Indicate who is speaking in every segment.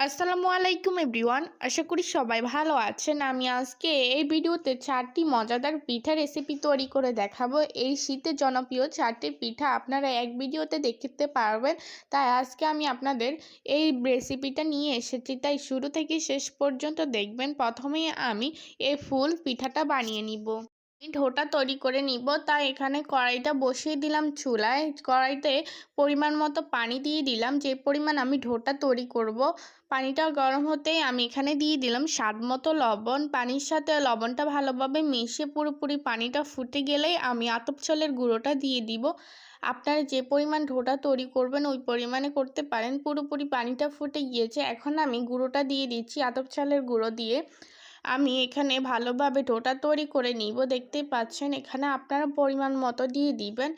Speaker 1: আসসালামু আলাইকুম এভরিওয়ান, আশা করি সবাই ভালো আছেন। আমি আজকে এই ভিডিওতে চারটি মজাদার পিঠা রেসিপি তৈরি করে দেখাবো। এই শীতে জনপ্রিয় চারটি পিঠা আপনারা এক ভিডিওতে দেখতে পারবেন। তাই আজকে আমি আপনাদের এই রেসিপিটা নিয়ে এসেছি। তাই শুরু থেকে শেষ পর্যন্ত দেখবেন। প্রথমেই আমি এই ফুল পিঠাটা বানিয়ে নিব। ঢোটা তৈরি করে নিব। তাই এখানে কড়াইটা বসিয়ে দিলাম চুলায়। কড়াইতে পরিমাণ মতো পানি দিয়ে দিলাম। যে পরিমাণ আমি ঢোটা তৈরি করব, পানিটা গরম হতেই আমি এখানে দিয়ে দিলাম স্বাদ মতো লবণ। পানির সাথে লবণটা ভালোভাবে মিশিয়ে পুরোপুরি পানিটা ফুটে গেলেই আমি আতপ চালের গুঁড়োটা দিয়ে দিব। আপনারা যে পরিমাণ ঢোটা তৈরি করবেন ওই পরিমাণে করতে পারেন। পুরোপুরি পানিটা ফুটে গিয়েছে। এখন আমি গুঁড়োটা দিয়ে দিচ্ছি আতপ চালের গুঁড়ো দিয়ে। আমি এখানে ভালোভাবে ডোটা তৈরি করে নিব। দেখতেই পাচ্ছেন, এখানে আপনারা পরিমাণ মতো দিয়ে দিবেন।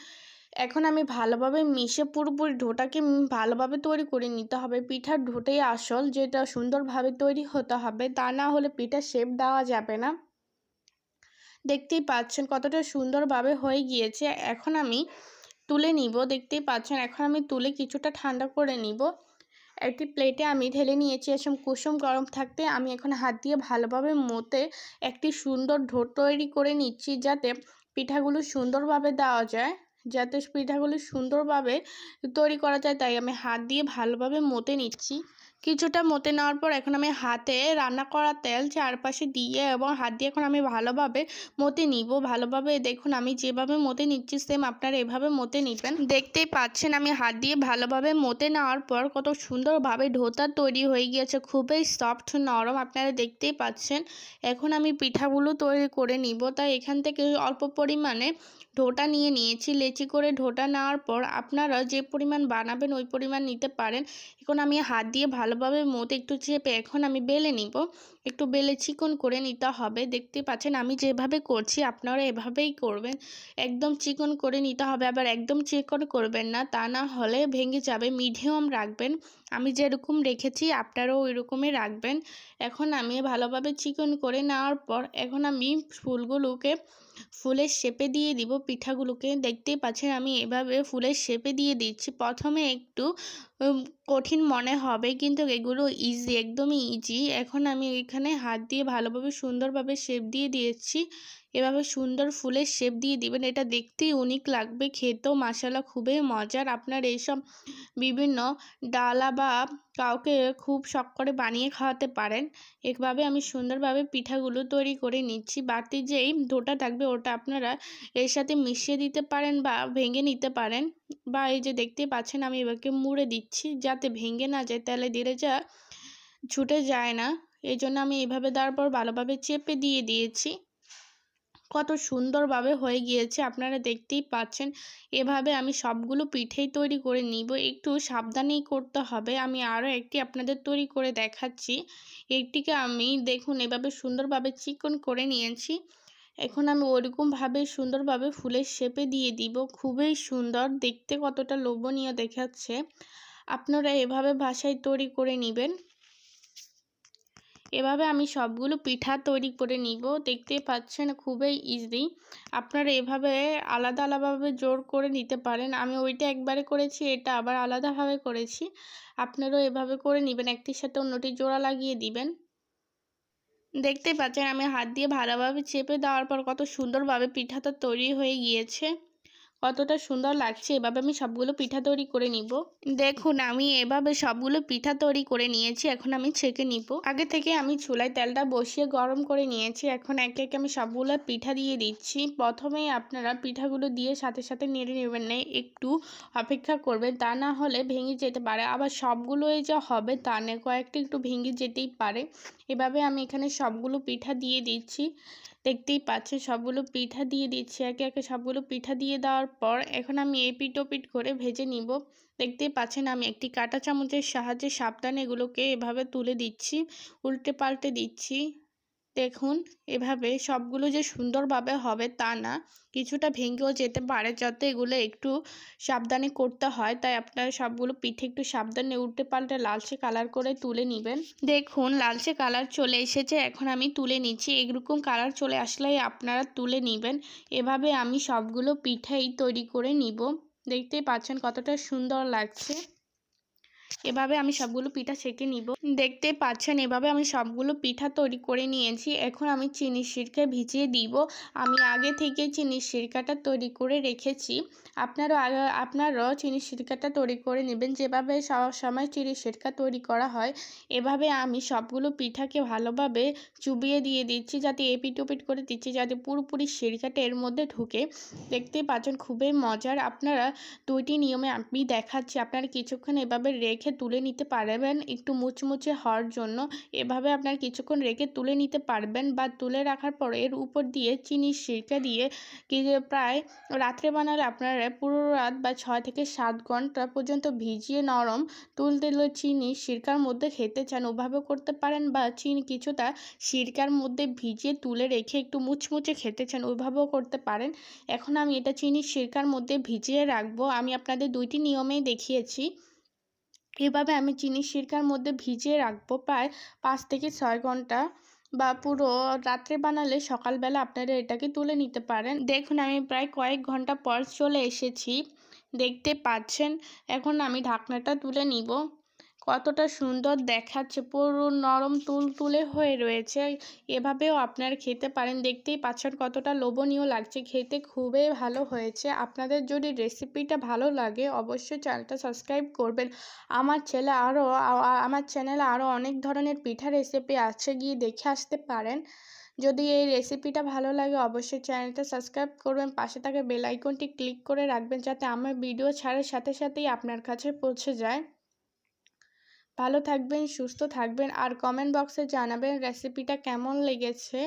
Speaker 1: এখন আমি ভালোভাবে মিশে পুরোপুরি ডোটাকে ভালোভাবে তৈরি করে নিতে হবে। পিঠার ঢোটাই আসল, যেটা সুন্দরভাবে তৈরি হতে হবে, তা না হলে পিঠা শেপ দেওয়া যাবে না। দেখতেই পাচ্ছেন, কতটা সুন্দরভাবে হয়ে গিয়েছে। এখন আমি তুলে নিব, দেখতেই পাচ্ছেন, এখন আমি তুলে কিছুটা ঠান্ডা করে নিব। একটি প্লেটে আমি ঢেলে নিয়েছি এসম কুসুম গরম থাকতে আমি এখন হাত দিয়ে ভালোভাবে মতে একটি সুন্দর ঢো তৈরি করে নিচ্ছি যাতে পিঠাগুলো সুন্দরভাবে দেওয়া যায়। যাতে পিঠাগুলো সুন্দরভাবে তৈরি করা যায়, তাই আমি হাত দিয়ে ভালোভাবে মতে নিচ্ছি। কিছুটা মতে নেওয়ার পর এখন আমি হাতে রান্না করা তেল চারপাশে দিয়ে এবং হাত দিয়ে এখন আমি ভালোভাবে মতে নিব। ভালোভাবে দেখুন আমি যেভাবে মতে নিচ্ছি সেম আপনারা এভাবে মতে নিবেন। দেখতেই পাচ্ছেন আমি হাত দিয়ে ভালোভাবে মতে নেওয়ার পর কত সুন্দরভাবে ঢোতা তৈরি হয়ে গিয়েছে, খুবই সফট নরম, আপনারা দেখতেই পাচ্ছেন। এখন আমি পিঠাগুলো তৈরি করে নিব। তাই এখান থেকে অল্প পরিমাণে ঢোটা নিয়ে নিয়েছি। লেচি করে ঢোটা নেওয়ার পর আপনারা যে পরিমাণ বানাবেন ওই পরিমাণ নিতে পারেন। এখন আমি হাত দিয়ে ভালোভাবে মতো একটু চেপে এখন আমি বেলে নিব। একটু বেলে চিকন করে নিতে হবে। দেখতে পাচ্ছেন আমি যেভাবে করছি আপনারা এভাবেই করবেন। একদম চিকন করে নিতে হবে, আবার একদম চিকন করবেন না। তা না হলে ভেঙে যাবে। মিডিয়াম রাখবেন। আমি যেরকম রেখেছি আপনারাও ওই রকমই রাখবেন। এখন আমি ভালোভাবে চিকন করে নেওয়ার পর এখন আমি ফুলগুলোকে ফুলের শেপে দিয়ে দিব পিঠাগুলোকে। দেখতেই পাচ্ছেন আমি এভাবে ফুলের শেপে দিয়ে দিচ্ছি। প্রথমে একটু কঠিন মনে হবে, কিন্তু এগুলো ইজি একদমই ইজি এখন আমি এখানে হাত দিয়ে ভালোভাবে সুন্দরভাবে শেপ দিয়ে দিয়েছি। এভাবে সুন্দর ফুলের শেপ দিয়ে দিবেন। এটা দেখতেই উনিক লাগবে, খেতেও মশালা খুবই মজার। আপনার এইসব বিভিন্ন ডালা বা কাউকে খুব শখ করে বানিয়ে খাওয়াতে পারেন। এভাবে আমি সুন্দরভাবে পিঠাগুলো তৈরি করে নিচ্ছি। বাড়তি যেই ডোটা থাকবে, ওটা আপনারা এর সাথে মিশিয়ে দিতে পারেন বা ভেঙে নিতে পারেন। বা এই যে দেখতে পাচ্ছেন আমি এবারকে মুড়ে দিচ্ছি, যাতে ভেঙে না যায় তাহলে দিলে যা ছুটে যায় না। এই জন্য আমি এভাবে দেওয়ার পর ভালোভাবে চেপে দিয়ে দিয়েছি। কত সুন্দরভাবে হয়ে গিয়েছে, আপনারা দেখতেই পাচ্ছেন। এভাবে আমি সবগুলো পিঠেই তৈরি করে নিব। একটু সাবধানেই করতে হবে। আমি আরও একটি আপনাদের তৈরি করে দেখাচ্ছি। একটিকে আমি দেখুন, এভাবে সুন্দরভাবে চিকন করে নিয়েছি। এখন আমি ওরকমভাবে সুন্দরভাবে ফুলের শেপে দিয়ে দিব। খুবই সুন্দর, দেখতে কতটা লোভনীয় দেখাচ্ছে। আপনারা এভাবে বাসায় তৈরি করে নেবেন। এভাবে আমি সবগুলো পিঠা তৈরি করে নিব। দেখতে পাচ্ছেন, খুবই ইজি আপনারা এভাবে আলাদা আলাদাভাবে জোর করে নিতে পারেন। আমি ওইটা একবারে করেছি, এটা আবার আলাদাভাবে করেছি। আপনারাও এভাবে করে নেবেন। একটির সাথে অন্যটি জোড়া লাগিয়ে দিবেন। দেখতে পাচ্ছেন আমি হাত দিয়ে ভালোভাবে চেপে দেওয়ার পর কত সুন্দরভাবে পিঠাটা তৈরি হয়ে গিয়েছে। কতটা সুন্দর লাগছে এভাবে আমি সবগুলো পিঠা তৈরি করে নিব। দেখুন আমি এভাবে সবগুলো পিঠা তৈরি করে নিয়েছি এখন আমি ছেঁকে নিব। আগে থেকে আমি চুলায় তেলটা বসিয়ে গরম করে নিয়েছি এখন একে একে আমি সবগুলো পিঠা দিয়ে দিচ্ছি। প্রথমেই আপনারা পিঠাগুলো দিয়ে সাথে সাথে নেড়ে নেবেন না একটু অপেক্ষা করবেন তা না হলে ভেঙে যেতে পারে। আবার সবগুলোই যা হবে তা নিয়ে কয়েকটি একটু ভেঙে যেতেই পারে। এভাবে আমি এখানে সবগুলো পিঠা দিয়ে দিচ্ছি। দেখতেই পাচ্ছেন সবগুলো পিঠা দিয়ে দিচ্ছি। একে একে সবগুলো পিঠা দিয়ে দেওয়ার পর এখন আমি এই পিঠ পিঠ করে ভেজে নিব। দেখতেই পাচ্ছেন আমি একটি কাঁটা চামচের সাহায্যে সাবধানে এগুলোকে এভাবে তুলে দিচ্ছি উল্টে পাল্টে দিচ্ছি। দেখুন, এভাবে সবগুলো যে সুন্দরভাবে হবে তা না। কিছুটা ভেঙেও যেতে পারে যাতে এগুলো একটু সাবধানে করতে হয়। তাই আপনারা সবগুলো পিঠে একটু সাবধানে উল্টে পাল্টে লালচে কালার করে তুলে নেবেন। দেখুন, লালচে কালার চলে এসেছে, এখন আমি তুলে নিচ্ছি। এরকম কালার চলে আসলেই আপনারা তুলে নেবেন। এভাবে আমি সবগুলো পিঠেই তৈরি করে নিব। দেখতেই পাচ্ছেন কতটা সুন্দর লাগছে। এভাবে আমি সবগুলো পিঠা সেঁকে নিব। দেখতে পাচ্ছেন, এভাবে আমি সবগুলো পিঠা তৈরি করে নিয়েছি। এখন আমি চিনি সিরকা ভিজিয়ে দিব। আমি আগে থেকে চিনি সিরকাটা তৈরি করে রেখেছি। আপনারও আগে, আপনারাও চিনির সিরকাটা তৈরি করে নেবেন। যেভাবে সব সময় চিনি সিরকা তৈরি করা হয়, এভাবে আমি সবগুলো পিঠাকে ভালোভাবে চুবিয়ে দিয়ে দিচ্ছি, যাতে এপিট ওপিট করে দিচ্ছি, যাতে পুরোপুরি সিরকাটা এর মধ্যে ঢুকে। দেখতেই পাচ্ছেন, খুবই মজার। আপনারা দুইটি নিয়মে আমি দেখাচ্ছি। আপনারা কিছুক্ষণ এভাবে রেখে তুলে নিতে পারবেন একটু মুচমুচে হওয়ার জন্য। এভাবে আপনার কিছুক্ষণ রেখে তুলে নিতে পারবেন বা তুলে রাখার পর এর উপর দিয়ে চিনি সিরকা দিয়ে কি প্রায় রাত্রে বানালে আপনারা পুরো রাত বা ছয় থেকে সাত ঘণ্টা পর্যন্ত ভিজিয়ে নরম তুল তুলতে চিনি সিরকার মধ্যে খেতে চান ওভাবে করতে পারেন বা চিনি কিছুটা সিরকার মধ্যে ভিজিয়ে তুলে রেখে একটু মুচমুচে খেতে চান ওইভাবেও করতে পারেন। এখন আমি এটা চিনি সিরকার মধ্যে ভিজিয়ে রাখব। আমি আপনাদের দুইটি নিয়মেই দেখিয়েছি। এভাবে আমি চিনির সিরকার মধ্যে ভিজিয়ে রাখব প্রায় পাঁচ থেকে ছয় ঘণ্টা বা পুরো রাত্রে বানালে সকালবেলা আপনারা এটাকে তুলে নিতে পারেন। দেখুন, আমি প্রায় কয়েক ঘণ্টা পর চলে এসেছি। দেখতে পাচ্ছেন, এখন আমি ঢাকনাটা তুলে নিব। কতটা সুন্দর দেখাচ্ছে। পুরো নরম তুলতুলে হয়ে রয়েছে। এভাবেও আপনারা খেতে পারেন। দেখতেই পাচ্ছেন কতটা লোভনীয় লাগছে। খেতে খুবই ভালো হয়েছে। আপনাদের যদি রেসিপিটা ভালো লাগে, অবশ্যই চ্যানেলটা সাবস্ক্রাইব করবেন। আমার ছেলে আরও আমার চ্যানেলে আরও অনেক ধরনের পিঠা রেসিপি আছে, গিয়ে দেখে আসতে পারেন। যদি এই রেসিপিটা ভালো লাগে, অবশ্যই চ্যানেলটা সাবস্ক্রাইব করবেন। পাশে থাকা বেল আইকনটি ক্লিক করে রাখবেন, যাতে আমার ভিডিও ছাড়ার সাথে সাথেই আপনার কাছে পৌঁছে যায়। ভালো থাকবেন সুস্থ থাকবেন আর কমেন্ট বক্সে জানাবেন রেসিপিটা কেমন লেগেছে।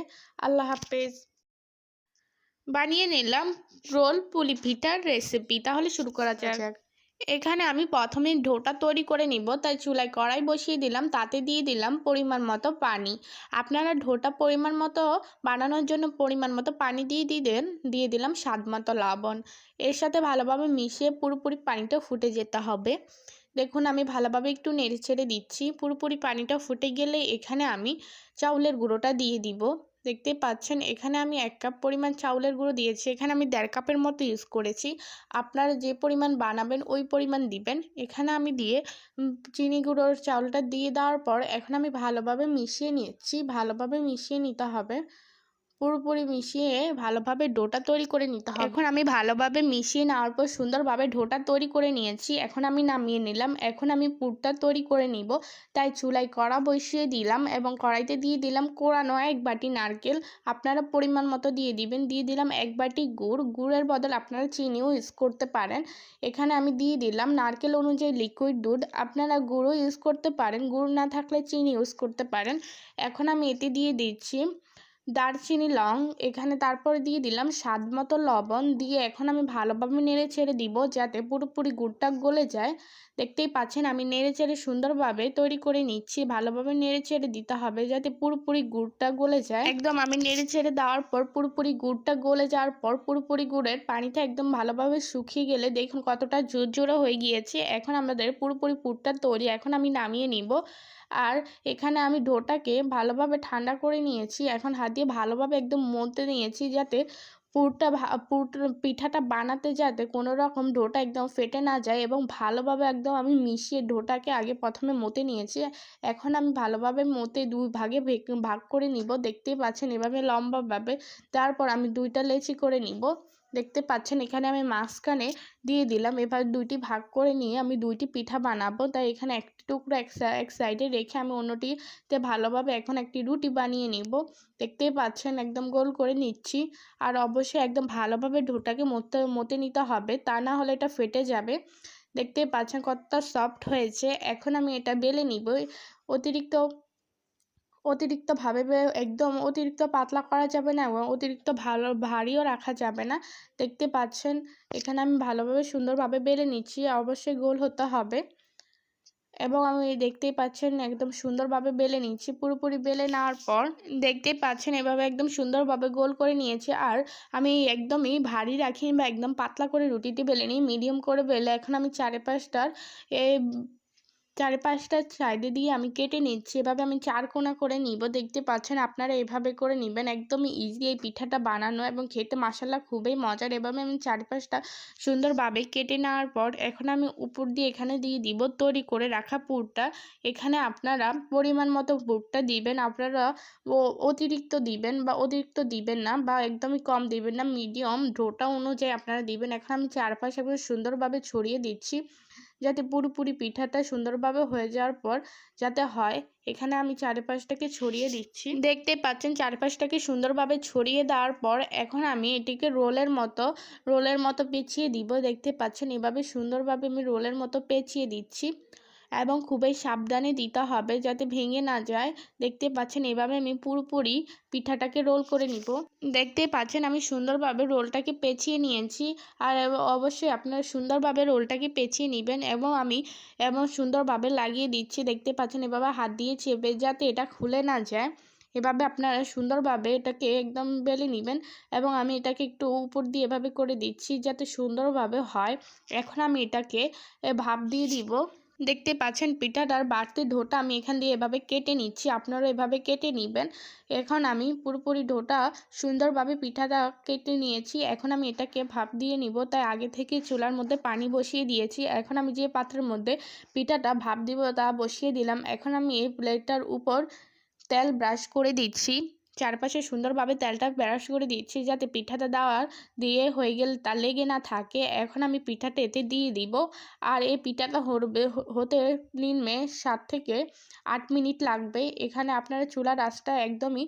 Speaker 1: আল্লাহ হাফেজ। বানিয়ে নিলাম রোল পুলি পিঠার রেসিপি তাহলে শুরু করা যাক। এখানে আমি প্রথমে ডোটা তৈরি করে নিব তাই চুলায় কড়াই বসিয়ে দিলাম তাতে দিয়ে দিলাম পরিমাণ মতো পানি। আপনারা ঢোটা পরিমাণ মতো বানানোর জন্য পরিমাণ মতো পানি দিয়ে দিলেন দিয়ে দিলাম স্বাদ মতো লবণ। এর সাথে ভালোভাবে মিশিয়ে পুরোপুরি পানিটা ফুটে যেতে হবে। দেখুন, আমি ভালোভাবে একটু নেড়ে ছেড়ে দিচ্ছি। পুরোপুরি পানিটা ফুটে গেলে এখানে আমি চাউলের গুঁড়োটা দিয়ে দিব। দেখতে পাচ্ছেন, এখানে আমি এক কাপ পরিমাণ চাউলের গুঁড়ো দিয়েছি। এখানে আমি দেড় কাপের মতো ইউজ করেছি। আপনারা যে পরিমাণ বানাবেন, ওই পরিমাণ দিবেন। এখানে আমি দিয়ে চিনি গুঁড়োর চাউলটা দিয়ে দেওয়ার পর এখন আমি ভালোভাবে মিশিয়ে নিচ্ছি। ভালোভাবে মিশিয়ে নিতে হবে। পুরোপুরি মিশিয়ে ভালোভাবে ডোটা তৈরি করে নিতে হবে। এখন আমি ভালোভাবে মিশিয়ে নেওয়ার পর সুন্দরভাবে ডোটা তৈরি করে নিয়েছি। এখন আমি নামিয়ে নিলাম। এখন আমি পুরটা তৈরি করে নিব। তাই চুলায় কড়া বসিয়ে দিলাম এবং কড়াইতে দিয়ে দিলাম কোরানো এক বাটি নারকেল। আপনারা পরিমাণ মতো দিয়ে দিবেন। দিয়ে দিলাম এক বাটি গুড়। গুড়ের বদল আপনারা চিনিও ইউজ করতে পারেন। এখানে আমি দিয়ে দিলাম নারকেল অনুযায়ী লিকুইড দুধ। আপনারা গুঁড়ো ইউজ করতে পারেন। গুড় না থাকলে চিনি ইউজ করতে পারেন। এখন আমি এতে দিয়ে দিচ্ছি দারচিনি, লং এখানে তারপর দিয়ে দিলাম স্বাদ মতো লবণ। দিয়ে এখন আমি ভালোভাবে নেড়ে ছেড়ে দিব যাতে পুরোপুরি গুড়টা গলে যায়। দেখতেই পাচ্ছেন, আমি নেড়ে চেড়ে সুন্দরভাবে তৈরি করে নিচ্ছি। ভালোভাবে নেড়ে ছেড়ে দিতে হবে যাতে পুরোপুরি গুড়টা গলে যায়। একদম, আমি নেড়ে ছেড়ে দেওয়ার পর পুরোপুরি গুড়টা গলে যাওয়ার পর পুরোপুরি গুড়ের পানিটা একদম ভালোভাবে শুকিয়ে গেলে দেখুন কতটা জোরজোড়ো হয়ে গিয়েছে। এখন আমাদের পুরোপুরি পুরটা তৈরি, এখন আমি নামিয়ে নিব। আর এখানে আমি ডোটাকে ভালোভাবে ঠান্ডা করে নিয়েছি। এখন হাত দিয়ে ভালোভাবে একদম মতে নিয়েছি যাতে পুরটা পুর পিঠাটা বানাতে যাতে কোনো রকম ডোটা একদম ফেটে না যায় এবং ভালোভাবে একদম আমি মিশিয়ে ডোটাকে আগে প্রথমে মতে নিয়েছি। এখন আমি ভালোভাবে মতে দুই ভাগে ভাগ করে নিব। দেখতেই পাচ্ছেন এভাবে লম্বাভাবে। তারপর আমি দুইটা লেচি করে নিব। দেখতে পাচ্ছেন, এখানে আমি মাঝখানে দিয়ে দিলাম। এবার দুইটি ভাগ করে নিয়ে আমি দুইটি পিঠা বানাবো। তাই এখানে একটি টুকরো এক সাইডে রেখে আমি অন্যটিতে ভালোভাবে এখন একটি রুটি বানিয়ে নিব। দেখতেই পাচ্ছেন, একদম গোল করে নিচ্ছি। আর অবশ্যই একদম ভালোভাবে ঢোটাকে মতে মতে নিতে হবে, তা না হলে এটা ফেটে যাবে। দেখতেই পাচ্ছেন কতটা সফট হয়েছে। এখন আমি এটা বেলে নিব। অতিরিক্ত অতিরিক্তভাবে একদম অতিরিক্ত পাতলা করা যাবে না এবং অতিরিক্ত ভালো, ভারীও রাখা যাবে না। দেখতে পাচ্ছেন, এখানে আমি ভালোভাবে সুন্দরভাবে বেলে নিচ্ছি, অবশ্যই গোল হতে হবে। এবং আমি দেখতেই পাচ্ছেন, একদম সুন্দরভাবে বেলে নিচ্ছি, পুরোপুরি বেলে নেওয়ার পর দেখতেই পাচ্ছেন, এভাবে একদম সুন্দরভাবে গোল করে নিয়েছি। আর আমি একদমই ভারী রাখি বা একদম পাতলা করে রুটিটি বেলে নিই, মিডিয়াম করে বেলে। এখন আমি চারে পাঁচটার এই চারপাশটা সাইডে দিয়ে আমি কেটে নিচ্ছি। এভাবে আমি চার কোনা করে নিব। দেখতে পাচ্ছেন আপনারা এভাবে করে নেবেন। একদমই ইজি এই পিঠাটা বানানো এবং খেতে মশালা খুবই মজার। এভাবে আমি চারপাশটা সুন্দরভাবে কেটে নেওয়ার পর এখন আমি উপর দিয়ে এখানে দিয়ে দিব তৈরি করে রাখা পুরটা। এখানে আপনারা পরিমাণ মতো পুরটা দিবেন। আপনারা ও অতিরিক্ত দিবেন বা অতিরিক্ত দিবেন না বা একদমই কম দিবেন না। মিডিয়াম ডোটা অনুযায়ী আপনারা দিবেন। এখন আমি চারপাশে একদম সুন্দরভাবে ছড়িয়ে দিচ্ছি। যাতে পুরোপুরি পিঠাটা সুন্দরভাবে হয়ে যাওয়ার পর যাতে হয়, এখানে আমি চারপাশটাকে ছড়িয়ে দিচ্ছি। দেখতে পাচ্ছেন চারপাশটাকে সুন্দরভাবে ছড়িয়ে দেওয়ার পর এখন আমি এটিকে রোলের মতো রোলের মতো পেঁচিয়ে দিব। দেখতে পাচ্ছেন এভাবে সুন্দরভাবে আমি রোলের মতো পেঁচিয়ে দিচ্ছি। এবং খুবই সাবধানে দিতে হবে যাতে ভেঙে না যায়। দেখতে পাচ্ছেন, এভাবে আমি পুরোপুরি পিঠাটাকে রোল করে নিব। দেখতে পাচ্ছেন, আমি সুন্দরভাবে রোলটাকে পেঁচিয়ে নিয়েছি। আর অবশ্যই আপনারা সুন্দরভাবে রোলটাকে পেঁচিয়ে নেবেন এবং আমি এবং সুন্দরভাবে লাগিয়ে দিচ্ছি। দেখতে পাচ্ছেন, এভাবে হাত দিয়ে চেপে যাতে এটা খুলে না যায়। এভাবে আপনারা সুন্দরভাবে এটাকে একদম বেলে নেবেন এবং আমি এটাকে একটু উপর দিয়ে এভাবে করে দিচ্ছি যাতে সুন্দরভাবে হয়। এখন আমি এটাকে ভাপ দিয়ে দিব। দেখতে পাচ্ছেন পিঠাটার বাড়তি ঢোটা আমি এখান দিয়ে এভাবে কেটে নিচ্ছি আপনারা এভাবে কেটে নেবেন। এখন আমি পুরোপুরি ঢোটা সুন্দরভাবে পিঠাটা কেটে নিয়েছি, এখন আমি এটাকে ভাপ দিয়ে নিব, তাই আগে থেকে চুলার মধ্যে পানি বসিয়ে দিয়েছি, এখন আমি যে পাত্রের মধ্যে পিঠাটা ভাপ দিব তা বসিয়ে দিলাম, এখন আমি এই প্লেটটার উপর তেল ব্রাশ করে দিচ্ছি। চারপাশে সুন্দরভাবে তেলটা ব্রাশ করে দিচ্ছি যাতে পিঠাটা দেওয়ার দিয়ে হয়ে গেলে তা লেগে না থাকে। এখন আমি পিঠাটা এতে দিয়ে দিব। আর এই পিঠাটা হরবে হতে নিম্নে সাত থেকে আট মিনিট লাগবে। এখানে আপনারা চুলার আঁচটা একদমই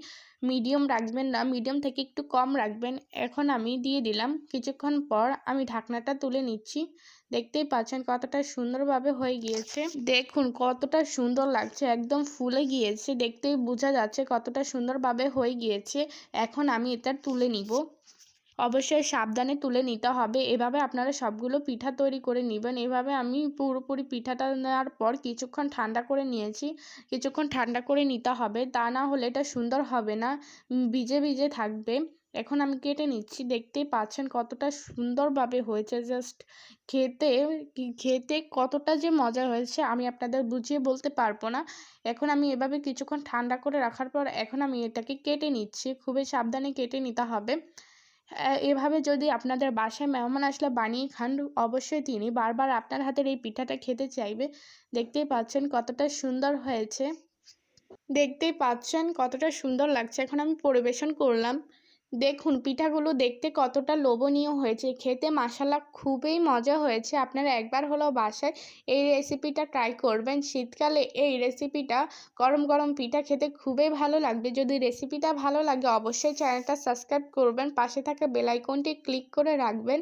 Speaker 1: মিডিয়াম রাখবেন না, মিডিয়াম থেকে একটু কম রাখবেন। এখন আমি দিয়ে দিলাম। কিছুক্ষণ পর আমি ঢাকনাটা তুলে নিচ্ছি। দেখতেই পাচ্ছেন কতটা সুন্দরভাবে হয়ে গিয়েছে। দেখুন কতটা সুন্দর লাগছে, একদম ফুলে গিয়েছে। দেখতেই বোঝা যাচ্ছে কতটা সুন্দরভাবে হয়ে গিয়েছে। এখন আমি এটা তুলে নিব। অবশ্যই সাবধানে তুলে নিতে হবে। এভাবে আপনারা সবগুলো পিঠা তৈরি করে নেবেন। এভাবে আমি পুরোপুরি পিঠাটা নেওয়ার পর কিছুক্ষণ ঠান্ডা করে নিয়েছি। কিছুক্ষণ ঠান্ডা করে নিতে হবে। তা না হলে এটা সুন্দর হবে না। ভিজে ভিজে থাকবে। এখন আমি কেটে নিচ্ছি। দেখতেই পাচ্ছেন কতটা সুন্দরভাবে হয়েছে। জাস্ট খেতে খেতে কতটা যে মজা হয়েছে আমি আপনাদের বুঝিয়ে বলতে পারব না। এখন আমি এভাবে কিছুক্ষণ ঠান্ডা করে রাখার পর এখন আমি এটাকে কেটে নিচ্ছি। খুবই সাবধানে কেটে নিতে হবে। এভাবে যদি আপনাদের বাসায় মেহমান আসলে বানিয়ে খান, অবশ্যই তিনি বারবার আপনার হাতের এই পিঠাটা খেতে চাইবে। দেখতেই পাচ্ছেন কতটা সুন্দর হয়েছে। দেখতেই পাচ্ছেন কতটা সুন্দর লাগছে। এখন আমি পরিবেশন করলাম। দেখুন, পিঠাগুলো দেখতে কতটা লোভনীয় হয়েছে। খেতে মশালা খুবই মজা হয়েছে। আপনারা একবার হলেও বাসায় এই রেসিপিটা ট্রাই করবেন। শীতকালে এই রেসিপিটা গরম গরম পিঠা খেতে খুবই ভালো লাগবে। যদি রেসিপিটা ভালো লাগে, অবশ্যই চ্যানেলটা সাবস্ক্রাইব করবেন। পাশে থাকা বেলাইকনটি ক্লিক করে রাখবেন,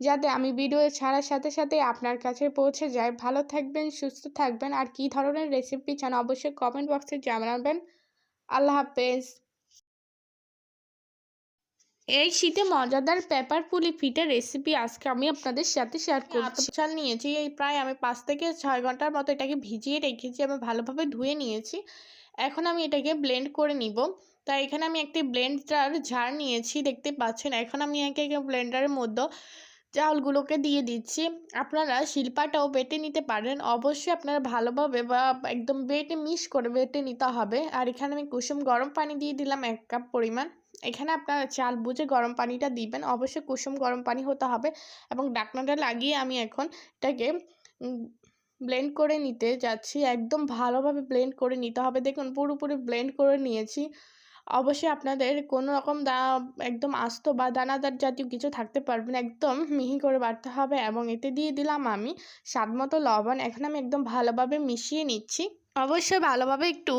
Speaker 1: যাতে আমি ভিডিও ছাড়ার সাথে সাথে আপনার কাছে পৌঁছে যায়। ভালো থাকবেন, সুস্থ থাকবেন। আর কী ধরনের রেসিপি চান অবশ্যই কমেন্ট বক্সে জানাবেন। আল্লাহ হাফেজ। এই শীতে মজাদার পেপার পুলি পিঠের রেসিপি আজকে আমি আপনাদের সাথে শেয়ার করছি। চাল নিয়েছি এই প্রায় আমি পাঁচ থেকে ছয় ঘণ্টার মতো এটাকে ভিজিয়ে রেখেছি আমি ভালোভাবে ধুয়ে নিয়েছি। এখন আমি এটাকে ব্লেন্ড করে নিব। তাই এখানে আমি একটি ব্লেন্ডার ঝাড় নিয়েছি দেখতে পাচ্ছেন। এখন আমি একে একে ব্লেন্ডারের মধ্যে চাউলগুলোকে দিয়ে দিচ্ছি। আপনারা শিল্পাটাও বেটে নিতে পারেন। অবশ্যই আপনারা ভালোভাবে বা একদম বেটে মিশ করে বেটে নিতে হবে। আর এখানে আমি কুসুম গরম পানি দিয়ে দিলাম এক কাপ পরিমাণ। এখানে আপনারা চাল বুঝে গরম পানিটা দিবেন। অবশ্যই কুসুম গরম পানি হতে হবে এবং ডাকনাটা লাগিয়ে আমি এখন এটাকে ব্লেন্ড করে নিতে যাচ্ছি। একদম ভালোভাবে ব্লেন্ড করে নিতে হবে। দেখুন, পুরোপুরি ব্লেন্ড করে নিয়েছি। অবশ্যই আপনাদের কোনো রকম দা, একদম আস্ত বা দানাদার জাতীয় কিছু থাকতে পারবে না। একদম মিহি করে বাড়তে হবে এবং এতে দিয়ে দিলাম আমি স্বাদ মতো লবণ। এখন আমি একদম ভালোভাবে মিশিয়ে নিচ্ছি। অবশ্যই ভালোভাবে একটু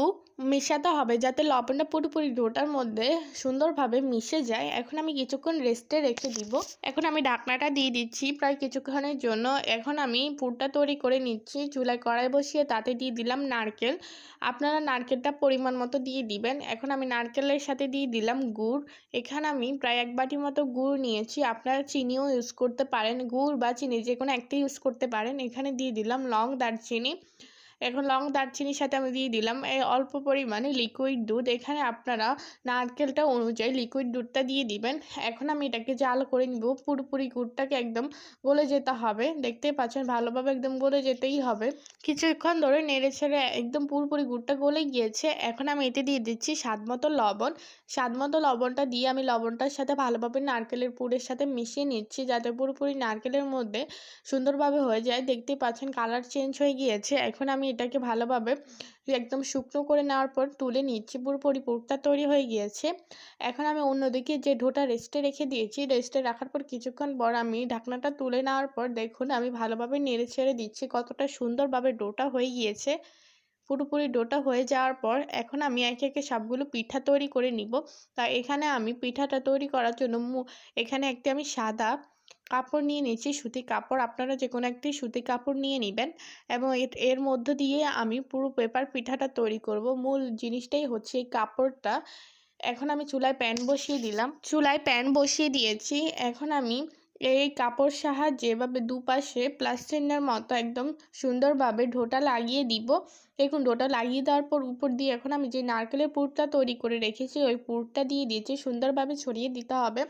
Speaker 1: মেশাতে হবে যাতে লবণটা পুরোপুরি ডোটার মধ্যে সুন্দরভাবে মিশে যায়। এখন আমি কিছুক্ষণ রেস্টে রেখে দিব। এখন আমি ঢাকনাটা দিয়ে দিচ্ছি প্রায় কিছুক্ষণের জন্য। এখন আমি পুরটা তৈরি করে নিচ্ছি। চুলায় কড়াই বসিয়ে তাতে দিয়ে দিলাম নারকেল। আপনারা নারকেলটা পরিমাণ মতো দিয়ে দিবেন। এখন আমি নারকেলের সাথে দিয়ে দিলাম গুড়। এখানে আমি প্রায় এক বাটি মতো গুড় নিয়েছি। আপনারা চিনিও ইউজ করতে পারেন। গুড় বা চিনি যে কোনো একটা ইউজ করতে পারেন। এখানে দিয়ে দিলাম লং দারচিনি। এখন লং দারচিনির সাথে আমি দিয়ে দিলাম। এই অল্প পরিমাণে লিকুইড দুধ। এখানে আপনারা নারকেলটা অনুযায়ী লিকুইড দুধটা দিয়ে দিবেন। এখন আমি এটাকে জাল করে নিব। পুরোপুরি গুড়টাকে একদম গলে যেতে হবে। দেখতেই পাচ্ছেন, ভালোভাবে একদম গলে যেতেই হবে। কিছুক্ষণ ধরে নেড়ে ছেড়ে একদম পুরোপুরি গুড়টা গলে গিয়েছে। এখন আমি এতে দিয়ে দিচ্ছি স্বাদ মতো লবণ। স্বাদ মতো লবণটা দিয়ে আমি লবণটার সাথে ভালোভাবে নারকেলের পুরের সাথে মিশিয়ে নিচ্ছি যাতে পুরোপুরি নারকেলের মধ্যে সুন্দরভাবে হয়ে যায়। দেখতেই পাচ্ছেন, কালার চেঞ্জ হয়ে গিয়েছে। এখন আমি এটাকে ভালোভাবে একদম শুকনো করে নেওয়ার পর তুলে নিচ্ছি পুরোপুরি পুরটা তৈরি হয়ে গিয়েছে। এখন আমি অন্যদিকে যে ঢোটা রেস্টে রেখে দিয়েছি রেস্টে রাখার পর কিছুক্ষণ পর আমি ঢাকনাটা তুলে নেওয়ার পর দেখুন আমি ভালোভাবে নেড়ে ছেড়ে দিচ্ছি কতটা সুন্দরভাবে ডোটা হয়ে গিয়েছে। পুরোপুরি ডোটা হয়ে যাওয়ার পর এখন আমি একে একে সবগুলো পিঠা তৈরি করে নিব। তা এখানে আমি পিঠাটা তৈরি করার জন্য এখানে একটি আমি সাদা কাপড় নিয়ে নিচ্ছি, সুতি কাপড়। আপনারা যে কোনো একটি সুতি কাপড় নিয়ে নেবেন এবং এর মধ্য দিয়ে আমি পুরো পেপার পিঠাটা তৈরি করব। মূল জিনিসটাই হচ্ছে এই কাপড়টা। এখন আমি চুলায় প্যান বসিয়ে দিলাম। চুলায় প্যান বসিয়ে দিয়েছি। এখন আমি এই কাপড় সাহায্যে এভাবে দুপাশে প্লাস্টিনের মতো একদম সুন্দরভাবে ঢোটা লাগিয়ে দিব। দেখুন, ডোটা লাগিয়ে দেওয়ার পর উপর দিয়ে এখন আমি যে নারকেলের পুরটা তৈরি করে রেখেছি, ওই পুরটা দিয়ে দিয়েছি। সুন্দরভাবে ছড়িয়ে দিতে হবে।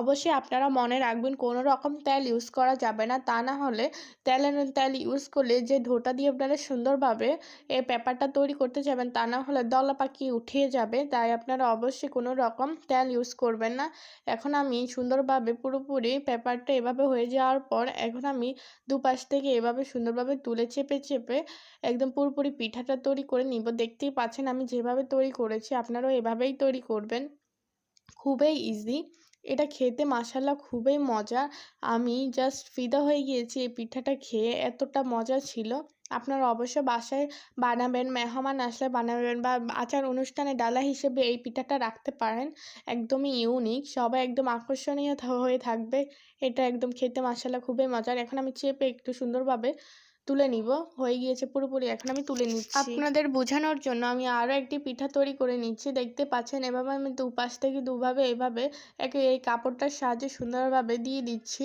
Speaker 1: অবশ্যই আপনারা মনে রাখবেন কোনো রকম তেল ইউজ করা যাবে না। তা না হলে তেল তেল ইউজ করলে যে ঢোটা দিয়ে আপনারা সুন্দরভাবে এই পেপারটা তৈরি করতে যাবেন, তা না হলে দলা পাকিয়ে উঠিয়ে যাবে। তাই আপনারা অবশ্যই কোনো রকম তেল ইউজ করবেন না। এখন আমি সুন্দরভাবে পুরোপুরি পেপারটা এভাবে হয়ে যাওয়ার পর এখন আমি দুপাশ থেকে এভাবে সুন্দরভাবে তুলে চেপে চেপে একদম পুরোপুরি পিঠাটা তৈরি করে নিব। দেখতেই পাচ্ছেন আমি যেভাবে তৈরি করেছি, আপনারাও এভাবেই তৈরি করবেন। খুবই ইজি এটা খেতে মাসাল্লা খুবই মজা। আমি জাস্ট ফিদা হয়ে গিয়েছি এই পিঠাটা খেয়ে, এতটা মজা ছিল। আপনারা অবশ্যই বাসায় বানাবেন, মেহমান আসলে বানাবেন বা আচার অনুষ্ঠানে ডালা হিসেবে এই পিঠাটা রাখতে পারেন। একদমই ইউনিক সবাই একদম আকর্ষণীয় হয়ে থাকবে। এটা একদম খেতে মাসাল্লা খুবই মজার। এখন আমি চেপে একটু সুন্দরভাবে তুলে নিব। হয়ে গিয়েছে পুরোপুরি। এখন আমি তুলে নিচ্ছি। আপনাদের বোঝানোর জন্য আমি আরও একটি পিঠা তৈরি করে নিচ্ছি। দেখতে পাচ্ছেন, এভাবে আমি দুপাশ থেকে দুভাবে এভাবে একে এই কাপড়টার সাহায্যে সুন্দরভাবে দিয়ে দিচ্ছি।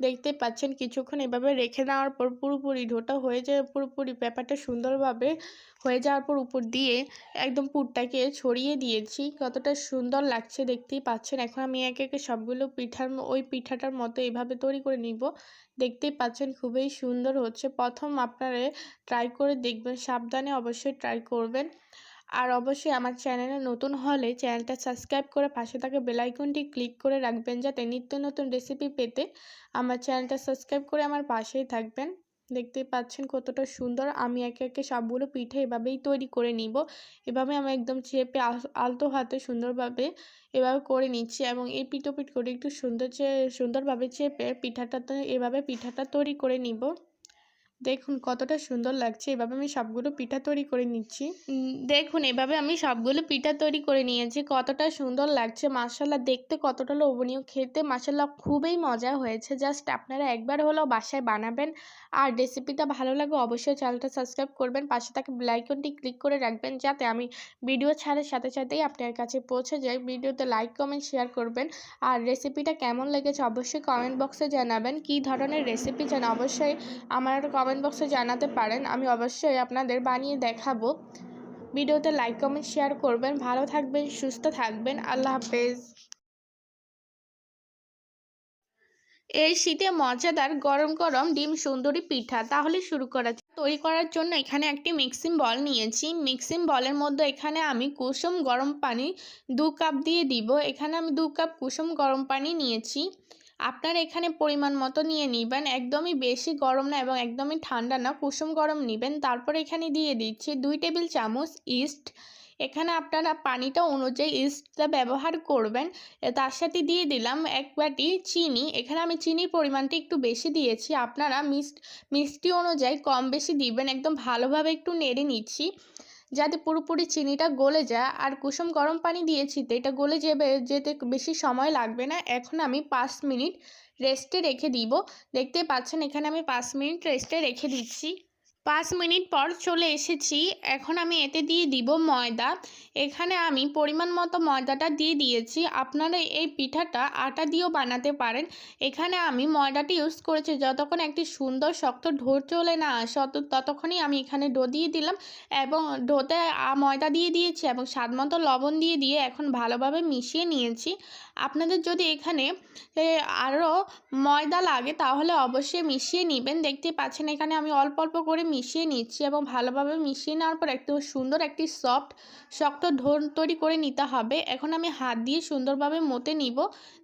Speaker 1: দেখতে পাচ্ছেন কিছুক্ষণ এভাবে রেখে দেওয়ার পর পুরোপুরি ঢোটা হয়ে যায় পুরোপুরি পেপারটা সুন্দরভাবে হয়ে যাওয়ার পর উপর দিয়ে একদম পুরটাকে ছড়িয়ে দিয়েছি। কতটা সুন্দর লাগছে দেখতেই পাচ্ছেন। এখন আমি একে একে সবগুলো পিঠার ওই পিঠাটার মতো এভাবে তৈরি করে নিব। দেখতেই পাচ্ছেন খুবই সুন্দর হচ্ছে। প্রথম আপনারা ট্রাই করে দেখবেন, সাবধানে অবশ্যই ট্রাই করবেন। আর অবশ্যই আমার চ্যানেলে নতুন হলে চ্যানেলটা সাবস্ক্রাইব করে পাশে থাকা বেলাইকনটি ক্লিক করে রাখবেন যাতে নিত্য নতুন রেসিপি পেতে আমার চ্যানেলটা সাবস্ক্রাইব করে আমার পাশেই থাকবেন। দেখতে পাচ্ছেন কতটা সুন্দর। আমি একে একে সবগুলো পিঠে এভাবেই তৈরি করে নিব। এভাবে আমি একদম চেপে আলতো হাতে সুন্দরভাবে এভাবে করে নিচ্ছি এবং এই পিঠো পিঠ করে একটু সুন্দর সুন্দরভাবে চেপে পিঠাটা এভাবে পিঠাটা তৈরি করে নিব। দেখুন কতটা সুন্দর লাগছে। এভাবে আমি সবগুলো পিঠা তৈরি করে নিচ্ছি। দেখুন এভাবে আমি সবগুলো পিঠা তৈরি করে নিয়েছি। কতটা সুন্দর লাগছে। মাসাল্লাহ দেখতে কতটা লোভনীয়। খেতে মাসাল্লাহ খুবই মজা হয়েছে। জাস্ট আপনারা একবার হলেও বাসায় বানাবেন। আর রেসিপিটা ভালো লাগে অবশ্যই চ্যানেলটা সাবস্ক্রাইব করবেন। পাশে থাকা বেলাইকনটি ক্লিক করে রাখবেন যাতে আমি ভিডিও ছাড়ার সাথে সাথেই আপনার কাছে পৌঁছে যাই। ভিডিওতে লাইক কমেন্ট শেয়ার করবেন। আর রেসিপিটা কেমন লেগেছে অবশ্যই কমেন্ট বক্সে জানাবেন। কি ধরনের রেসিপি যেন অবশ্যই আমার কমেন্ট কমেন্ট বক্সে জানাতে পারেন। আমি অবশ্যই আপনাদের বানিয়ে দেখাবো। ভিডিওতে লাইক কমেন্ট শেয়ার করবেন। ভালো থাকবেন, সুস্থ থাকবেন। আল্লাহ হাফেজ। এই শীতে মজাদার গরম গরম ডিম সুন্দরী পিঠা। তাহলে শুরু করা তৈরি করার জন্য এখানে একটি মিক্সিং বল নিয়েছি। মিক্সিং বলের মধ্যে এখানে আমি কুসুম গরম পানি দু কাপ দিয়ে দিব। এখানে আমি দু কাপ কুসুম গরম পানি নিয়েছি। আপনার এখানে পরিমাণ মতো নিয়ে নেবেন। একদমই বেশি গরম না এবং একদমই ঠান্ডা না, কুসুম গরম নেবেন। তারপর এখানে দিয়ে দিচ্ছি দুই টেবিল চামচ ইস্ট। এখানে আপনারা পানিটা অনুযায়ী ইস্টটা ব্যবহার করবেন। তার সাথে দিয়ে দিলাম এক বাটি চিনি। এখানে আমি চিনির পরিমাণটা একটু বেশি দিয়েছি। আপনারা মিষ্ট মিষ্টি অনুযায়ী কম বেশি দিবেন। একদম ভালোভাবে একটু নেড়ে নিচ্ছি। যাতে পুরোপুরি চিনিটা গলে যায়। আর কুসুম গরম পানি দিয়েছি, তো এটা গলে যাবে, যেতে বেশি সময় লাগবে না। এখন আমি পাঁচ মিনিট রেস্টে রেখে দিব। দেখতে পাচ্ছেন, এখানে আমি পাঁচ মিনিট রেস্টে রেখে দিচ্ছি। পাঁচ মিনিট পর চলে এসেছি। এখন আমি এতে দিয়ে দিব ময়দা। এখানে আমি পরিমাণ মতো ময়দাটা দিয়ে দিয়েছি। আপনারা এই পিঠাটা আটা দিয়েও বানাতে পারেন। এখানে আমি ময়দাটি ইউজ করেছি যতক্ষণ একটি সুন্দর শক্ত ঢো চলে না আসে ততক্ষণই আমি এখানে ডো দিয়ে দিলাম এবং ডোতে ময়দা দিয়ে দিয়েছি এবং স্বাদ মতো লবণ দিয়ে দিয়ে এখন ভালোভাবে মিশিয়ে নিয়েছি। আপনাদের যদি এখানে আরও ময়দা লাগে, তাহলে অবশ্যই মিশিয়ে নেবেন। দেখতে পাচ্ছেন এখানে আমি অল্প অল্প করে মিশিয়ে নিচ্ছি এবং ভালোভাবে মিশিয়ে নেওয়ার পর একটু সুন্দর একটি সফট, শক্ত ঢোল তৈরি করে নিতে হবে। এখন আমি হাত দিয়ে সুন্দরভাবে মতে নিব।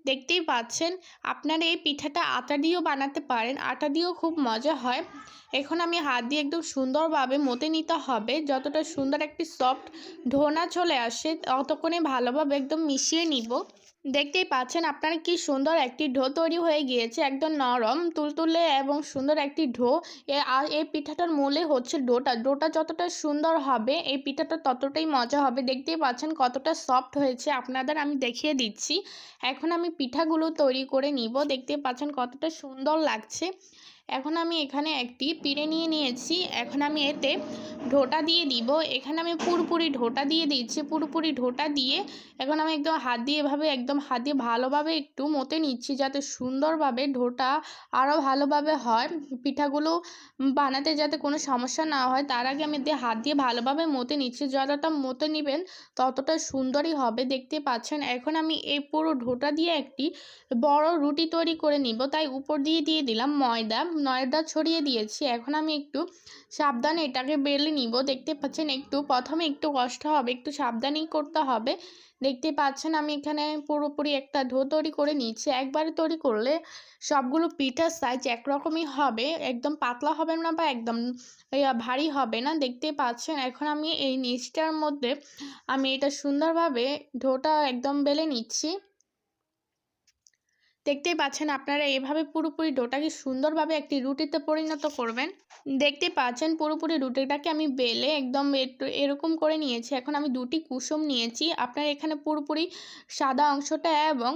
Speaker 1: দেখতেই পাচ্ছেন, আপনারা এই পিঠাটা আটা দিয়েও বানাতে পারেন। আটা দিয়েও খুব মজা হয়। এখন আমি হাত দিয়ে একদম সুন্দরভাবে মতে নিতে হবে। যতটা সুন্দর একটি সফট ঢোনা চলে আসে, ততক্ষণে ভালোভাবে একদম মিশিয়ে নিব। দেখতেই পাচ্ছেন আপনারা কি সুন্দর একটি ঢো তৈরি হয়ে গিয়েছে, একদম নরম, তুলতুলে এবং সুন্দর একটি ঢো। এই পিঠাটার মূলে হচ্ছে ডোটা। ডোটা যতটা সুন্দর হবে, এই পিঠাটা ততটাই মজা হবে। দেখতেই পাচ্ছেন কতটা সফট হয়েছে। আপনাদের আমি দেখিয়ে দিচ্ছি। এখন আমি পিঠাগুলো তৈরি করে নিব। দেখতে পাচ্ছেন কতটা সুন্দর লাগছে। এখন আমি এখানে একটি পিড়ে নিয়ে নিয়েছি। এখন আমি এতে ঢোটা দিয়ে দিব। এখানে আমি পুরোপুরি ঢোটা দিয়ে দিচ্ছি পুরোপুরি ঢোটা দিয়ে এখন আমি একদম হাত দিয়ে এভাবে, একদম হাত দিয়ে ভালোভাবে একটু মতে নিচ্ছি যাতে সুন্দরভাবে ঢোটা আরও ভালোভাবে হয়। পিঠাগুলো বানাতে যাতে কোনো সমস্যা না হয়, তার আগে আমি দিয়ে হাত দিয়ে ভালোভাবে মতে নিচ্ছি। যতটা মতে নেবেন ততটা সুন্দরই হবে, দেখতে পাচ্ছেন। এখন আমি এই পুরো ঢোটা দিয়ে একটি বড় রুটি তৈরি করে নিব। তাই উপর দিয়ে দিয়ে দিলাম ময়দা। ময়দা ছড়িয়ে দিয়েছি। এখন আমি একটু সাবধানে এটাকে বেলে নিব। দেখতে পাচ্ছেন একটু, প্রথমে একটু কষ্ট হবে, একটু সাবধানেই করতে হবে। দেখতে পাচ্ছেন আমি এখানে পুরোপুরি একটা ঢো তৈরি করে নিচ্ছি একবারে তৈরি করলে সবগুলো পিঠার সাইজ একরকমই হবে। একদম পাতলা হবে না বা একদম ভারী হবে না। দেখতে পাচ্ছেন এখন আমি এই নিচটার মধ্যে আমি এটা সুন্দরভাবে ঢোটা একদম বেলে নিচ্ছি। দেখতেই পাচ্ছেন আপনারা এভাবে পুরোপুরি ডোটাকে সুন্দরভাবে একটি রুটিতে পরিণত করবেন। দেখতে পাচ্ছেন পুরোপুরি রুটিটাকে আমি বেলে একদম এরকম করে নিয়েছি। এখন আমি দুটি কুসুম নিয়েছি। আপনারা এখানে পুরোপুরি সাদা অংশটা এবং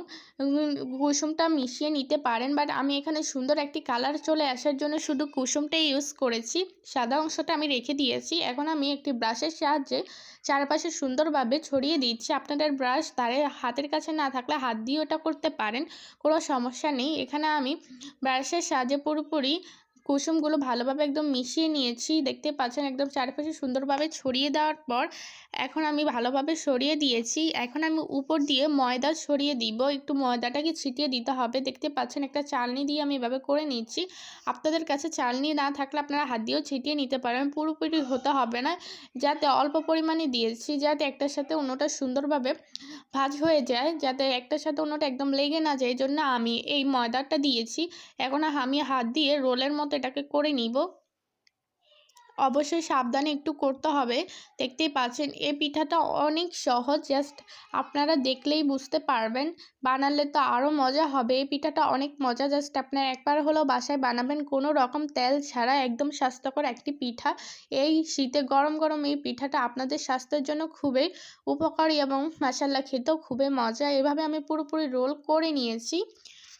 Speaker 1: কুসুমটা মিশিয়ে নিতে পারেন। বাট আমি এখানে সুন্দর একটি কালার চলে আসার জন্য শুধু কুসুমটাই ইউজ করেছি। সাদা অংশটা আমি রেখে দিয়েছি। এখন আমি একটি ব্রাশের সাহায্যে চারপাশে সুন্দরভাবে ছড়িয়ে দিচ্ছি। আপনাদের ব্রাশ তারে হাতের কাছে না থাকলে হাত দিয়ে ওটা করতে পারেন। কোনো সমস্যা নেই। এখানে আমি ব্রাশের সাহায্যে পুরোপুরি কুসুমগুলো ভালোভাবে একদম মিশিয়ে নিয়েছি। দেখতে পাচ্ছেন একদম চারপাশে সুন্দরভাবে ছড়িয়ে দেওয়ার পর এখন আমি ভালোভাবে সরিয়ে দিয়েছি। এখন আমি উপর দিয়ে ময়দা ছড়িয়ে দিব। একটু ময়দাটাকে ছিটিয়ে দিতে হবে। দেখতে পাচ্ছেন একটা চালনি দিয়ে আমি এভাবে করে নিচ্ছি। আপনাদের কাছে চালনি না থাকলে আপনারা হাত দিয়েও ছিটিয়ে নিতে পারেন। পুরোপুরি হতে হবে না। যাতে অল্প পরিমাণে দিয়েছি, যাতে একটার সাথে অন্যটা সুন্দরভাবে ভাজ হয়ে যায়, যাতে একটার সাথে অন্যটা একদম লেগে না যায়। এই জন্য আমি এই ময়দাটা দিয়েছি। এখন আমি হাত দিয়ে রোলের মতো এটাকে করে নিব। অবশ্যই সাবধানে একটু করতে হবে। দেখতেই পাচ্ছেন এই পিঠাটা অনেক সহজ জাস্ট আপনারা দেখলেই বুঝতে পারবেন। বানালে তো আরও মজা হবে। এই পিঠাটা অনেক মজা জাস্ট আপনারা একবার হলেও বাসায় বানাবেন। কোনো রকম তেল ছাড়া একদম স্বাস্থ্যকর একটি পিঠা। এই শীতে গরম গরম এই পিঠাটা আপনাদের স্বাস্থ্যের জন্য খুবই উপকারী এবং মাসাল্লা খেতেও খুবই মজা। এভাবে আমি পুরোপুরি রোল করে নিয়েছি।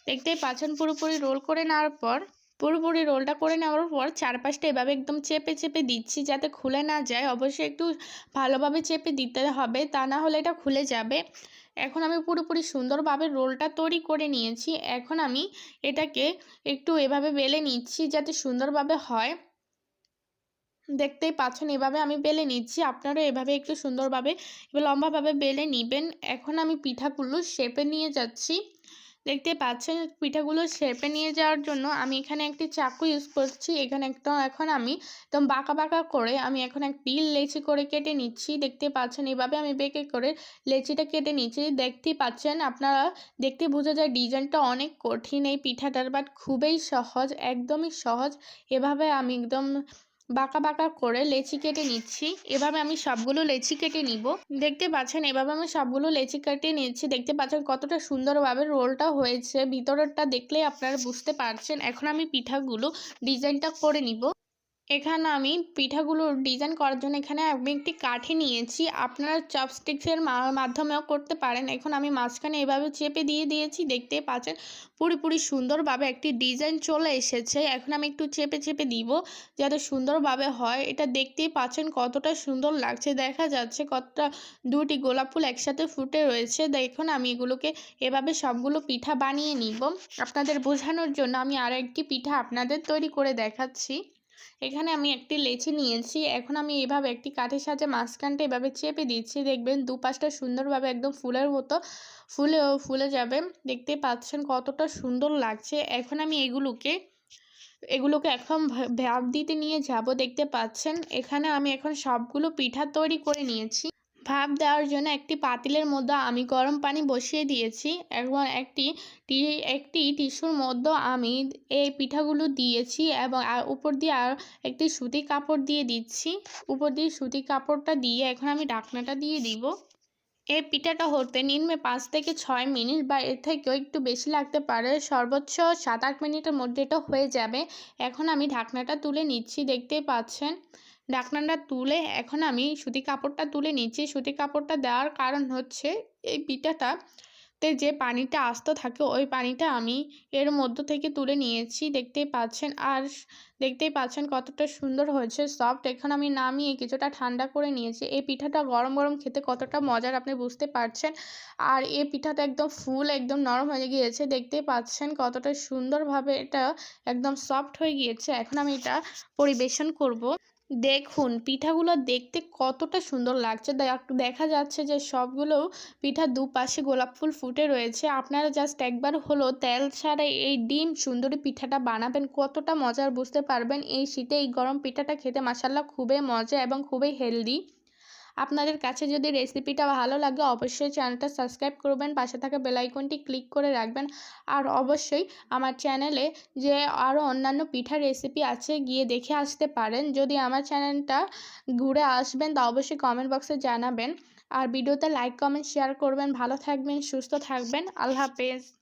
Speaker 1: দেখতেই পাচ্ছেন, পুরোপুরি রোল করে নেওয়ার পর পুরোপুরি রোলটা করে নেওয়ার পর চারপাশটা এভাবে একদম চেপে চেপে দিচ্ছি যাতে খুলে না যায়। অবশ্যই একটু ভালোভাবে চেপে দিতে হবে, তা না হলে এটা খুলে যাবে। এখন আমি পুরোপুরি সুন্দরভাবে রোলটা তৈরি করে নিয়েছি। এখন আমি এটাকে একটু এভাবে বেলে নিচ্ছি যাতে সুন্দরভাবে হয়। দেখতেই পাচ্ছেন, এভাবে আমি বেলে নিচ্ছি। আপনারা এভাবে একটু সুন্দরভাবে, লম্বাভাবে বেলে নেবেন। এখন আমি পিঠাগুলো শেপে নিয়ে যাচ্ছি। দেখতে পাচ্ছেন পিঠাগুলো শেপে নিয়ে যাওয়ার জন্য আমি এখানে একটি চাকু ইউজ করছি। এখানে একটা এখন আমি একদম বাঁকা বাঁকা করে আমি এখন একটি লেচি করে কেটে নিচ্ছি। দেখতে পাচ্ছেন এভাবে আমি বেঁকে করে লেচিটা কেটে নিচ্ছি। দেখতেই পাচ্ছেন আপনারা, দেখতে বোঝা যায় ডিজাইনটা অনেক কঠিন এই পিঠাটার বাট খুবই সহজ, একদমই সহজ। এভাবে আমি একদম বাঁকা বাঁকা করে লেচি কেটে নিচ্ছি। এভাবে আমি সবগুলো লেচি কেটে নিব। দেখতে পাচ্ছেন, এভাবে আমি সবগুলো লেচি কেটে নিচ্ছি দেখতে পাচ্ছেন কতটা সুন্দরভাবে রোলটা হয়েছে। ভিতরেরটা দেখলেই আপনারা বুঝতে পারছেন। এখন আমি পিঠাগুলো ডিজাইনটা করে নিব। এখানে আমি পিঠাগুলোর ডিজাইন করার জন্য এখানে আমি একটি কাঠি নিয়েছি। আপনারা চপস্টিক্সের মাধ্যমেও করতে পারেন। এখন আমি মাঝখানে এভাবে চেপে দিয়ে দিয়েছি। দেখতে পাচ্ছেন পুরোপুরি সুন্দরভাবে একটি ডিজাইন চলে এসেছে। এখন আমি একটু চেপে চেপে দিব যাতে সুন্দরভাবে হয়। এটা দেখতেই পাচ্ছেন কতটা সুন্দর লাগছে। দেখা যাচ্ছে কতটা দুটি গোলাপ ফুল একসাথে ফুটে রয়েছে। দেখুন, আমি এগুলোকে এভাবে সবগুলো পিঠা বানিয়ে নিব। আপনাদের বোঝানোর জন্য আমি আরও একটি পিঠা আপনাদের তৈরি করে দেখাচ্ছি। এখানে আমি একটি লেচি নিয়েছি। এখন আমি এভাবে একটি কাঠের সাহায্যে মাঝখানটা এভাবে চেপে দিচ্ছি। দেখবেন দুপাশটা সুন্দরভাবে একদম ফুলের মতো ফুলে ফুলে যাবে। দেখতে পাচ্ছেন কতটা সুন্দর লাগছে। এখন আমি এগুলোকে এগুলোকে এখন ভাব দিতে নিয়ে যাব। দেখতে পাচ্ছেন এখানে আমি এখন সবগুলো পিঠা তৈরি করে নিয়েছি। ভাপ দেওয়ার জন্য একটি পাতিলের মধ্যে আমি গরম পানি বসিয়ে দিয়েছি। এবং একটি একটি টিস্যুর মধ্যে আমি এই পিঠাগুলো দিয়েছি এবং উপর দিয়ে আর একটি সুতি কাপড় দিয়ে দিচ্ছি। উপর দিয়ে সুতি কাপড়টা দিয়ে এখন আমি ঢাকনাটা দিয়ে দিব। এই পিঠাটা হতে নিম্নে পাঁচ থেকে ছয় মিনিট বা এর থেকেও একটু বেশি লাগতে পারে। সর্বোচ্চ সাত আট মিনিটের মধ্যে এটা হয়ে যাবে। এখন আমি ঢাকনাটা তুলে নিচ্ছি, দেখতেই পাচ্ছেন। ঢাকনাটা তুলে এখন আমি সুতি কাপড়টা তুলে নিচ্ছি। সুতি কাপড়টা দেওয়ার কারণ হচ্ছে এই পিঠাটা তে যে পানিটা আস্ত থাকে ওই পানিটা আমি এর মধ্য থেকে তুলে নিয়েছি। দেখতেই পাচ্ছেন আর দেখতেই পাচ্ছেন কতটা সুন্দর হয়েছে সফট এখন আমি নামিয়ে কিছুটা ঠান্ডা করে নিয়েছি। এই পিঠাটা গরম গরম খেতে কতটা মজার আপনি বুঝতে পারছেন। আর এই পিঠাটা একদম ফুল, একদম নরম হয়ে গিয়েছে। দেখতেই পাচ্ছেন কতটা সুন্দরভাবে এটা একদম সফট হয়ে গিয়েছে। এখন আমি এটা পরিবেশন করব। দেখুন, পিঠাগুলো দেখতে কতটা সুন্দর লাগছে। দেখা যাচ্ছে যে সবগুলো পিঠা দুপাশে গোলাপ ফুল ফুটে রয়েছে। আপনারা জাস্ট একবার হলো তেল ছাড়া এই ডিম সুন্দরী পিঠাটা বানাবেন, কতটা মজার বুঝতে পারবেন। এই শীতে এই গরম পিঠাটা খেতে মাসাল্লাহ খুবই মজা এবং খুবই হেলদি আপনাদের কাছে যদি রেসিপিটা ভালো লাগে, অবশ্যই চ্যানেলটা সাবস্ক্রাইব করবেন, পাশে থাকা বেলাইকনটি ক্লিক করে রাখবেন। আর অবশ্যই আমার চ্যানেলে যে আরও অন্যান্য পিঠার রেসিপি আছে, গিয়ে দেখে আসতে পারেন। যদি আমার চ্যানেলটা ঘুরে আসবেন, তা অবশ্যই কমেন্ট বক্সে জানাবেন। আর ভিডিওতে লাইক কমেন্ট শেয়ার করবেন। ভালো থাকবেন, সুস্থ থাকবেন। আল্লাহ হাফেজ।